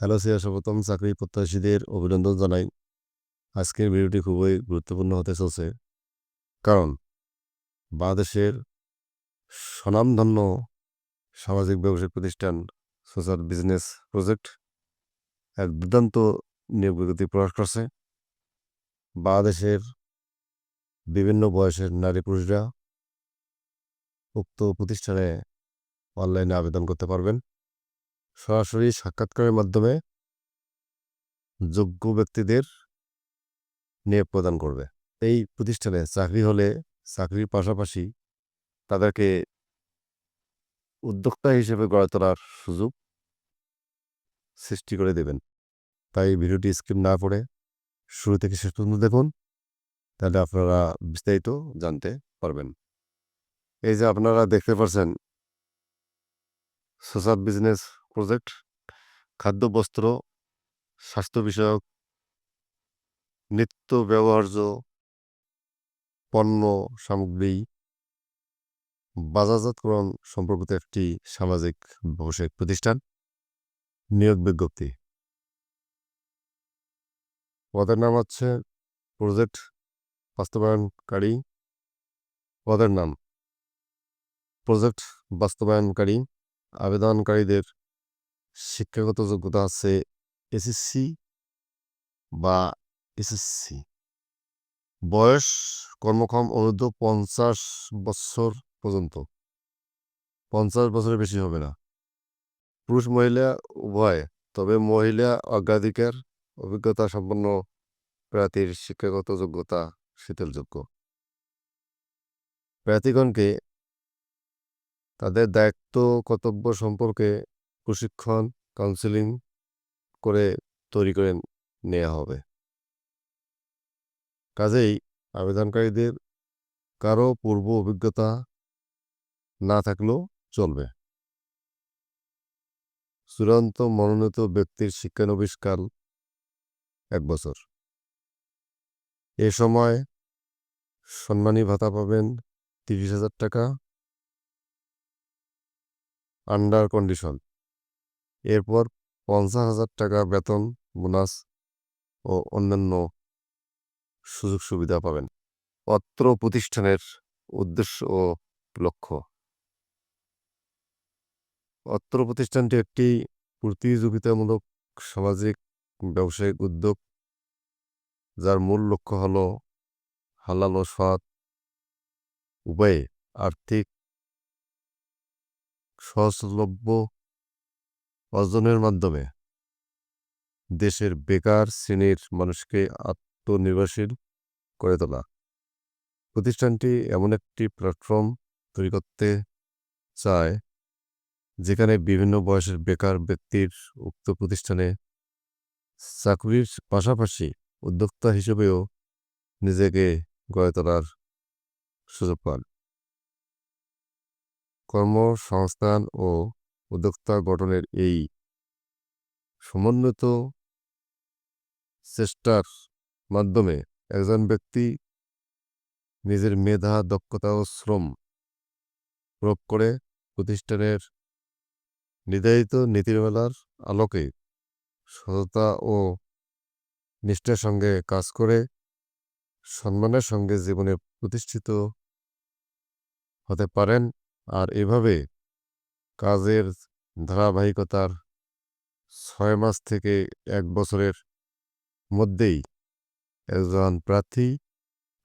Hello সিয়া সর্বপ্রথম চাকরি প্রত্যাশীদের অভিনন্দন জানাই। আজকের ভিডিওটি খুবই গুরুত্বপূর্ণ হতে চলছে। কারণ বাংলাদেশের স্বনামধন্য সামাজিক ব্যবসায়িক প্রতিষ্ঠান সোশ্যাল বিজনেস প্রজেক্ট এক দুর্দান্ত নিয়োগ বিজ্ঞপ্তি প্রকাশ করছে। বাংলাদেশের বিভিন্ন বয়সের নারী পুরুষরা উক্ত প্রতিষ্ঠানে অনলাইনে আবেদন করতে পারবেন। সরাসরি সাক্ষাৎকারের মাধ্যমে যোগ্য ব্যক্তিদের নিয়োগ প্রদান করবে। এই প্রতিষ্ঠানে চাকরি হলে চাকরির পাশাপাশি তাদেরকে উদ্যোক্তা হিসেবে গড়ে তোলার সুযোগ সৃষ্টি করে দেবেন। তাই ভিডিওটি স্কিপ না করে শুরু থেকে শেষ পর্যন্ত দেখুন, তাহলে আপনারা বিস্তারিত জানতে পারবেন। এই যে আপনারা দেখতে পাচ্ছেন, সোশ্যাল বিজনেস প্রজেক্ট, খাদ্য, বস্ত্র, স্বাস্থ্য বিষয়ক, নিত্য ব্যবহার্য পণ্য সামগ্রী, বাজারজাতকরণ সম্পর্কিত একটি সামাজিক ব্যবসায়িক প্রতিষ্ঠান, নিয়োগ বিজ্ঞপ্তি। পদের নাম হচ্ছে প্রজেক্ট বাস্তবায়নকারী। পদের নাম, প্রজেক্ট বাস্তবায়নকারী, আবেদনকারীদের শিক্ষাগত যোগ্যতা আছে এসএসসি বা এসএসসি বয়স কর্মক্ষম অনুর্ধ পঞ্চাশ বছর পর্যন্ত। পঞ্চাশ বছরের বেশি হবে না। পুরুষ মহিলা উভয়, তবে মহিলা অগ্রাধিকার, অভিজ্ঞতা সম্পন্ন প্রার্থীর শিক্ষাগত যোগ্যতা শীতলযোগ্য। প্রার্থীগণকে তাদের দায়িত্ব, কর্তব্য সম্পর্কে প্রশিক্ষণ কাউন্সেলিং করে তৈরি করে নেওয়া হবে। কাজেই আবেদনকারীদের কারও পূর্ব অভিজ্ঞতা না থাকলেও চলবে। চূড়ান্ত মনোনীত ব্যক্তির শিক্ষানবিষ্কাল এক বছর। এ সময় সম্মানী ভাতা পাবেন তিরিশ হাজার টাকা। আন্ডার কন্ডিশন এরপর পঞ্চাশ হাজার টাকা বেতন, বোনাস ও অন্যান্য সুযোগ সুবিধা পাবেন। অত্র প্রতিষ্ঠানের উদ্দেশ্য ও লক্ষ্য। অত্র প্রতিষ্ঠানটি একটি প্রতিযোগিতামূলক সামাজিক ব্যবসায়িক উদ্যোগ, যার মূল লক্ষ্য হল হালাল ও সৎ উভয়ে আর্থিক সহজলভ্য অর্জনের মাধ্যমে। দেশের বেকার শ্রেণির মানুষকে আত্মনির্ভরশীল করে তোলা। প্রতিষ্ঠানটি এমন একটি প্ল্যাটফর্ম তৈরি করতে চায়, যেখানে বিভিন্ন বয়সের বেকার ব্যক্তির উক্ত প্রতিষ্ঠানে চাকরির পাশাপাশি উদ্যোক্তা হিসেবেও নিজেকে গড়ে তোলার সুযোগ পান। কর্মসংস্থান ও উদ্যোক্তা গঠনের এই সমন্বিত চেষ্টার মাধ্যমে একজন ব্যক্তি নিজের মেধা, দক্ষতা ও শ্রম প্রয়োগ করে প্রতিষ্ঠানের নির্ধারিত নীতিমালার আলোকে সততা ও নিষ্ঠার সঙ্গে কাজ করে সম্মানের সঙ্গে জীবনে প্রতিষ্ঠিত হতে পারেন। আর এভাবে কাজের ধারাবাহিকতার ছয় মাস থেকে এক বছরের মধ্যেই একজন প্রার্থী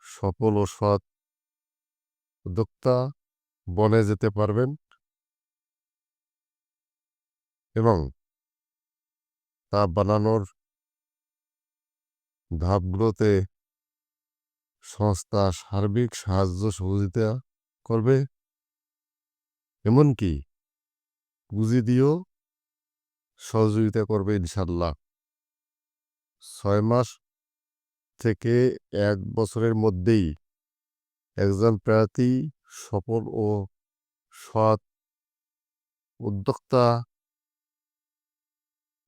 সফল ও সৎ উদ্যোক্তা বনে যেতে পারবেন। এবং তা বানানোর ধাপগুলোতে সংস্থা সার্বিক সাহায্য সহযোগিতা করবে। এমনকি পুঁজি দিয়েও সহযোগিতা করবে ইনশাল্লাহ ছয় মাস থেকে এক বছরের মধ্যেই একজন প্রার্থী সফল ও সৎ উদ্যোক্তা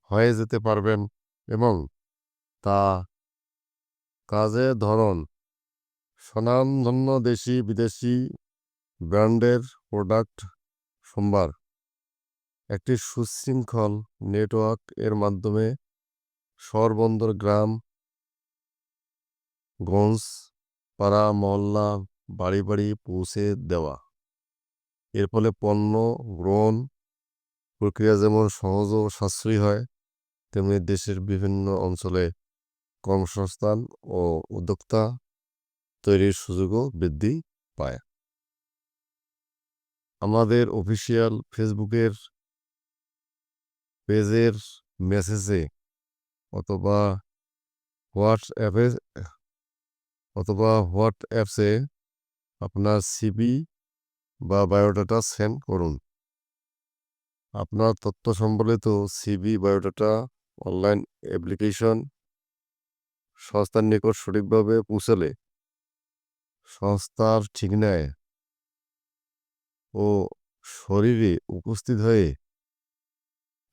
হয়ে যেতে পারবেন এবং তা কাজের ধরন। স্বনামধন্য দেশি বিদেশি ব্র্যান্ডের প্রোডাক্ট সম্ভার একটি সুশৃঙ্খল নেটওয়ার্ক এর মাধ্যমে শহর-বন্দর, গ্রাম গঞ্জ, পাড়া, মহল্লা, বাড়ি, বাড়ি পৌঁছে দেওয়া। এর ফলে পণ্য গ্রহণ প্রক্রিয়া যেমন সহজ ও সাশ্রয়ী হয়, তেমনি দেশের বিভিন্ন অঞ্চলে কর্মসংস্থান ও উদ্যোক্তা তৈরির সুযোগও বৃদ্ধি পায়। আমাদের অফিসিয়াল ফেসবুকের পেজের মেসেজে অথবা হোয়াটসঅ্যাপে, অথবা হোয়াটসঅ্যাপসে আপনার সিবি বা বায়োডাটা সেন্ড করুন। আপনার তথ্য সম্বলিত সিবি বায়োডাটা, অনলাইন অ্যাপ্লিকেশন সংস্থার নিকট সঠিকভাবে পৌঁছালে সংস্থার ঠিকানায় ও শরীরে উপস্থিত হয়ে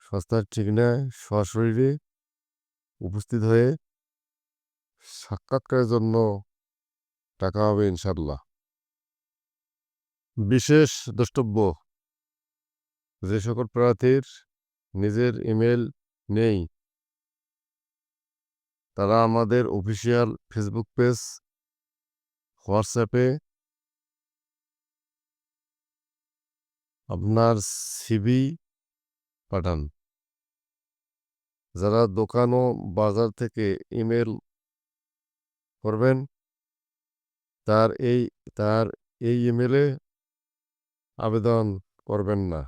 সংস্থার ঠিকানায় সশরীরে উপস্থিত হয়ে সাক্ষাৎকারের জন্য টাকা হবে ইনশাল্লাহ। বিশেষ দ্রষ্টব্য, যে সকল প্রার্থীর নিজের ইমেল নেই, তারা আমাদের অফিসিয়াল ফেসবুক পেজ, হোয়াটসঅ্যাপে আপনার সিবি পাঠান। যারা দোকান ও বাজার থেকে ইমেল করবেন, তার এই তার এই ইমেলে আবেদন করবেন না।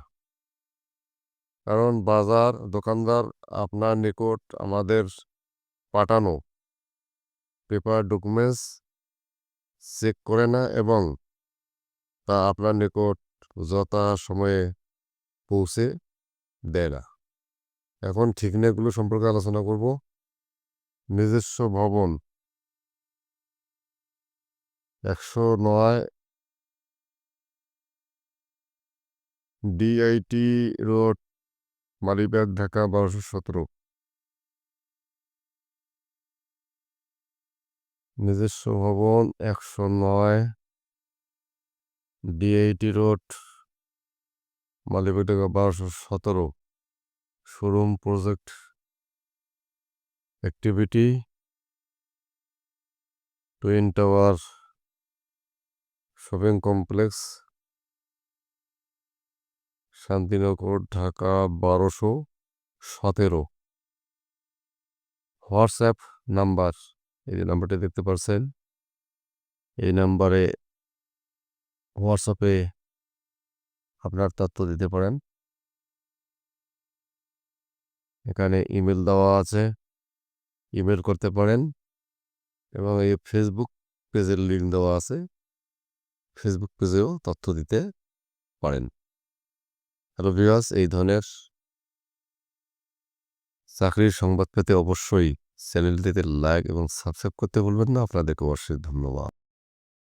কারণ বাজার, দোকানদার আপনার নিকট আমাদের পাঠানো পেপার ডকুমেন্টস চেক করে না এবং তা আপনার নিকট যথাসময়ে পৌঁছে দেয় না। এখন ঠিকানাগুলো সম্পর্কে আলোচনা করব। নিজস্ব ভবন। একশো নয় ডিআইটি রোড, মালিবাগ, ঢাকা, বারোশো সতেরো। নিজস্ব ভবন একশো নয় ডিআইটি রোড, মালিবাগ, ঢাকা, বারোশো সতেরো। Showroom project activity twin tower shopping complex Shantinagar, Dhaka বারোশো সতেরো। হোয়াটসঅ্যাপ নাম্বার, এই যে নাম্বারটি দেখতে পাচ্ছেন এই নাম্বারে হোয়াটসঅ্যাপে আপনার তথ্য দিতে পারেন। এখানে ইমেল দেওয়া আছে। ইমেল করতে পারেন এবং এই ফেসবুক পেজের লিঙ্ক দেওয়া আছে। ফেসবুক পেজেও তথ্য দিতে পারেন। হ্যালো ভিউয়ার্স এই ধরনের চাকরির সংবাদ পেতে অবশ্যই চ্যানেলটিতে লাইক এবং সাবস্ক্রাইব করতে ভুলবেন না। আপনাদেরকে অবশ্যই ধন্যবাদ।